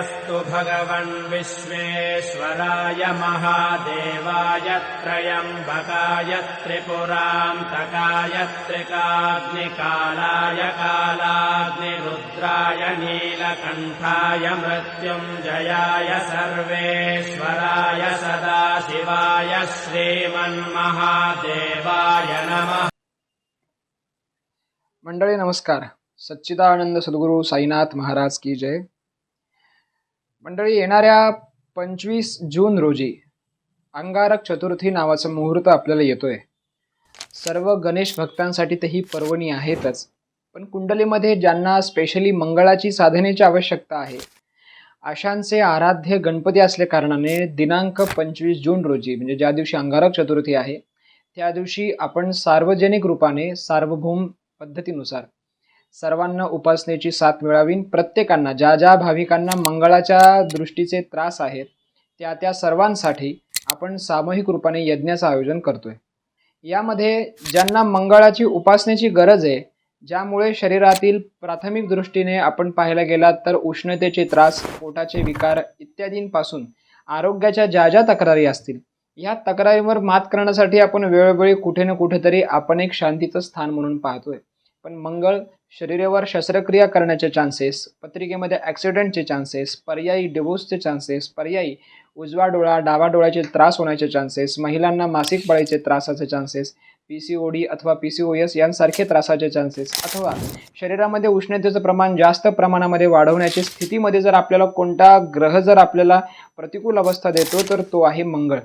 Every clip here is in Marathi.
अस्तु भगवन् विश्वेश्वराय महादेवाय त्रयम्बकाय त्रिपुरान्तकाय त्रिकाग्निकालाय कालाग्निरुद्राय नीलकण्ठाय मृत्युञ्जयाय सर्वेश्वराय सदाशिवाय श्रीमन्महादेवाय नमः। मंडळी, नमस्कार। सच्चिदानंद सद्गुरू साईनाथ महाराज की जय। मंडळी येणाऱ्या पंचवीस जून रोजी अंगारक चतुर्थी नावाचा मुहूर्त आपल्याला येतोय. सर्व गणेश भक्तांसाठी तर ही पर्वणी आहेतच. पण कुंडलीमध्ये ज्यांना स्पेशली मंगळाची साधनेची आवश्यकता आहे अशांचे आराध्य गणपती असल्या कारणाने दिनांक पंचवीस जून रोजी म्हणजे ज्या दिवशी अंगारक चतुर्थी आहे त्या दिवशी आपण सार्वजनिक रूपाने सार्वभौम पद्धतीनुसार सर्वांना उपासनेची साथ मिळावी प्रत्येकांना ज्या ज्या भाविकांना मंगळाच्या दृष्टीचे त्रास आहेत त्या त्या सर्वांसाठी आपण सामूहिक रूपाने यज्ञाचं आयोजन करतोय. यामध्ये ज्यांना मंगळाची उपासनेची गरज आहे ज्यामुळे शरीरातील प्राथमिक दृष्टीने आपण पाहायला गेलात तर उष्णतेचे त्रास पोटाचे विकार इत्यादींपासून आरोग्याच्या ज्या ज्या तक्रारी असतील या तक्रारीवर मात करण्यासाठी आपण वेळोवेळी कुठे ना कुठेतरी आपण एक शांतीचं स्थान म्हणून पाहतोय. पण मंगळ शरीरावर शस्त्रक्रिया करण्याचे चान्सेस पत्रिकेमध्ये ॲक्सिडेंटचे चान्सेस पर्यायी डिवोर्सचे चान्सेस पर्यायी उजवा डोळा डावा डोळ्याचे त्रास होण्याचे चान्सेस महिलांना मासिक पाळीचे त्रासाचे chances P C O D अथवा पी सी ओ एस यांसारखे त्रासाचे चान्सेस अथवा शरीरामध्ये उष्णतेचं प्रमाण जास्त प्रमाणामध्ये वाढवण्याची स्थितीमध्ये जर आपल्याला कोणता ग्रह जर आपल्याला प्रतिकूल अवस्था देतो तर तो आहे मंगळ.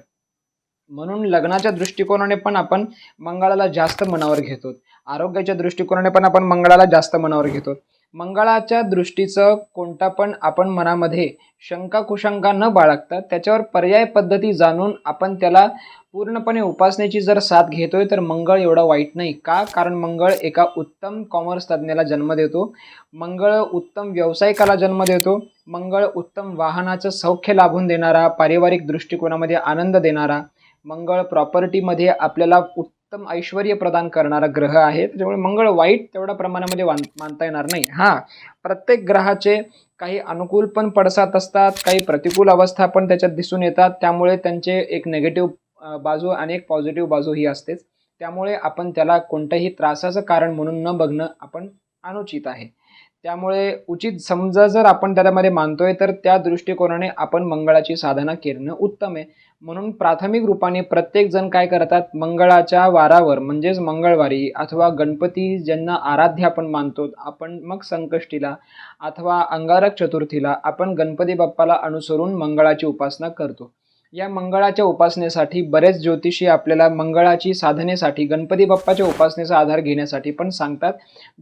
म्हणून लग्नाच्या दृष्टिकोनाने पण आपण मंगळाला जास्त मनावर घेतो. आरोग्याच्या दृष्टिकोनाने पण आपण मंगळाला जास्त मनावर घेतो. मंगळाच्या दृष्टीचं कोणता पण आपण मनामध्ये शंका कुशंका न बाळगता त्याच्यावर पर्याय पद्धती जाणून आपण त्याला पूर्णपणे उपासनेची जर साथ घेतोय तर मंगळ एवढा वाईट नाही. का? कारण मंगळ एका उत्तम कॉमर्स तज्ज्ञाला जन्म देतो. मंगळ उत्तम व्यावसायिकाला जन्म देतो. मंगळ उत्तम वाहनाचं सौख्य लाभून देणारा पारिवारिक दृष्टिकोनामध्ये आनंद देणारा मंगळ प्रॉपर्टीमध्ये आपल्याला उत्तम ऐश्वर प्रदान करणारा ग्रह आहे. त्याच्यामुळे मंगळ वाईट तेवढ्या प्रमाणामध्ये मान मानता येणार नाही. हां प्रत्येक ग्रहाचे काही अनुकूल पण पडसात असतात काही प्रतिकूल अवस्था पण त्याच्यात दिसून येतात. त्यामुळे त्यांचे एक नेगेटिव्ह बाजू आणि एक पॉझिटिव्ह बाजू ही असतेच. त्यामुळे आपण त्याला कोणत्याही त्रासाचं कारण म्हणून न बघणं आपण अनुचित आहे. त्यामुळे उचित समजा जर आपण त्याच्यामध्ये मानतोय तर त्या दृष्टिकोनाने आपण मंगळाची साधना करणं उत्तम आहे. म्हणून प्राथमिक रूपाने प्रत्येक जण काय करतात? मंगळाच्या वारावर म्हणजेच मंगळवारी अथवा गणपती ज्यांना आराध्य आपण मानतो आपण मग संकष्टीला अथवा अंगारक चतुर्थीला आपण गणपती बाप्पाला अनुसरून मंगळाची उपासना करतो. या मंगळाच्या उपासनेसाठी बरेच ज्योतिषी आपल्याला मंगळाची साधनेसाठी गणपती बाप्पाच्या उपासनेचा आधार घेण्यासाठी पण सांगतात.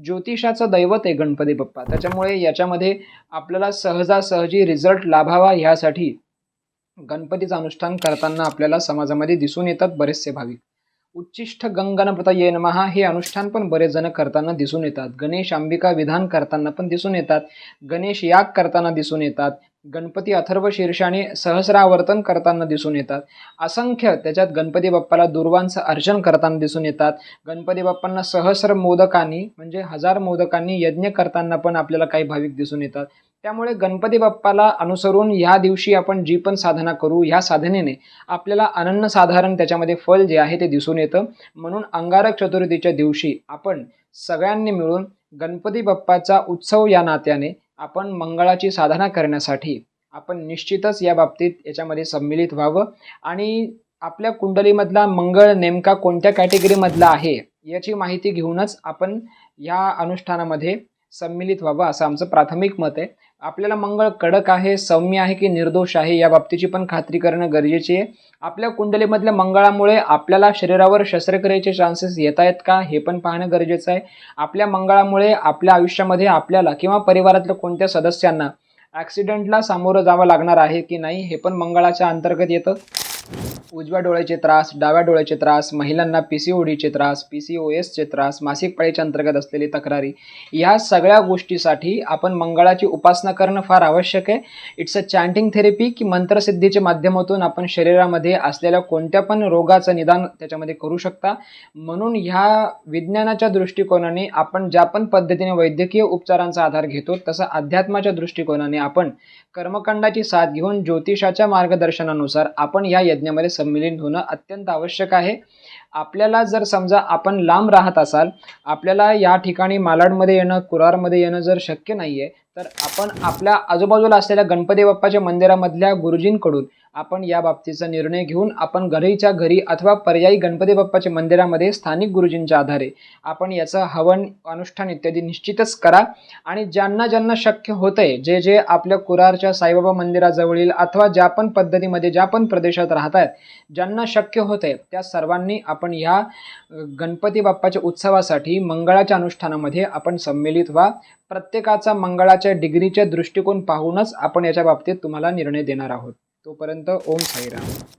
ज्योतिषाचं दैवत आहे गणपती बाप्पा. त्याच्यामुळे याच्यामध्ये आपल्याला सहजासहजी रिझल्ट लाभावा ह्यासाठी गणपतीचं अनुष्ठान करताना आपल्याला समाजामध्ये दिसून येतात बरेचसे भाविक. उच्चिष्ठ गंगणपता ये नमहा हे अनुष्ठान पण बरेच जण करताना दिसून येतात. गणेश अंबिका विधान करताना पण दिसून येतात. गणेश याग करताना दिसून येतात. गणपती अथर्व शीर्षाने सहस्रावर्तन करताना दिसून येतात. असंख्य त्याच्यात गणपती बाप्पाला दुर्वांचं अर्चन करताना दिसून येतात. गणपती बाप्पांना सहस्र मोदकांनी म्हणजे हजार मोदकांनी यज्ञ करताना पण आपल्याला काही भाविक दिसून येतात. त्यामुळे गणपती बाप्पाला अनुसरून ह्या दिवशी आपण जी पण साधना करू ह्या साधनेने आपल्याला अनन्यसाधारण त्याच्यामध्ये फल जे आहे ते दिसून येतं. म्हणून अंगारक चतुर्थीच्या दिवशी आपण सगळ्यांनी मिळून गणपती बाप्पाचा उत्सव या नात्याने आपण मंगळाची साधना करण्यासाठी आपण निश्चितच या बाबतीत याच्यामध्ये सम्मिलित व्हावं. आणि आपल्या कुंडलीमधला मंगळ नेमका कोणत्या कॅटेगरीमधला आहे याची माहिती घेऊनच आपण या अनुष्ठानामध्ये सम्मिलित व्हावं असं आमचं प्राथमिक मत आहे. आपल्याला मंगळ कडक आहे सौम्य आहे की निर्दोष आहे या बाबतीची पण खात्री करणं गरजेचे आहे. आपल्या कुंडलीमधल्या मंगळामुळे आपल्याला शरीरावर शस्त्रक्रियेचे चान्सेस येत आहेत का हे पण पाहणं गरजेचं आहे. आपल्या मंगळामुळे आपल्या आयुष्यामध्ये आपल्याला किंवा परिवारातल्या कोणत्या सदस्यांना ॲक्सिडेंटला सामोरं जावं लागणार आहे की नाही हे पण मंगळाच्या अंतर्गत येतं. उजव्या डोळ्याचे त्रास डाव्या डोळ्याचे त्रास महिलांना पी सी ओडीचे त्रास पी सी ओ एसचे त्रास मासिक पाळीच्या अंतर्गत असलेली तक्रारी. ह्या सगळ्या गोष्टीसाठी आपण मंगळाची उपासना करणं फार आवश्यक आहे. इट्स अ चॅन्टिंग थेरपी की मंत्रसिद्धीच्या माध्यमातून आपण शरीरामध्ये असलेल्या कोणत्या पण रोगाचं निदान त्याच्यामध्ये करू शकता. म्हणून ह्या विज्ञानाच्या दृष्टिकोनाने आपण ज्या पण पद्धतीने वैद्यकीय उपचारांचा आधार घेतो तसं अध्यात्माच्या दृष्टिकोनाने आपण कर्मकांडाची साथ घेऊन ज्योतिषाच्या मार्गदर्शनानुसार आपण या यज्ञामध्ये संमिलित होणं अत्यंत आवश्यक आहे. आपल्याला जर समजा आपण लांब राहत असाल आपल्याला या ठिकाणी मालाडमध्ये येणं कुरारमध्ये येणं जर शक्य नाही आहे तर आपण आपल्या आजूबाजूला असलेल्या गणपती बाप्पाच्या मंदिरामधल्या गुरुजींकडून आपण या बाबतीचा निर्णय घेऊन आपण घरीच्या घरी अथवा पर्यायी गणपती बाप्पाच्या मंदिरामध्ये स्थानिक गुरुजींच्या आधारे आपण याचं हवन अनुष्ठान इत्यादी निश्चितच करा. आणि ज्यांना ज्यांना शक्य होतंय जे जे आपल्या कुरारच्या साईबाबा मंदिराजवळील अथवा ज्या पण पद्धतीमध्ये ज्या पण प्रदेशात राहत आहेत ज्यांना शक्य होतंय त्या सर्वांनी आपण ह्या गणपती बाप्पाच्या उत्सवासाठी मंगळाच्या अनुष्ठानामध्ये आपण संमिलित व्हा. प्रत्येकाचा मंगळाच्या डिग्रीचे दृष्टिकोन पाहूनच आपण याच्या बाबतीत तुम्हाला निर्णय देणार आहोत. तोपर्यंत ओम साईराम.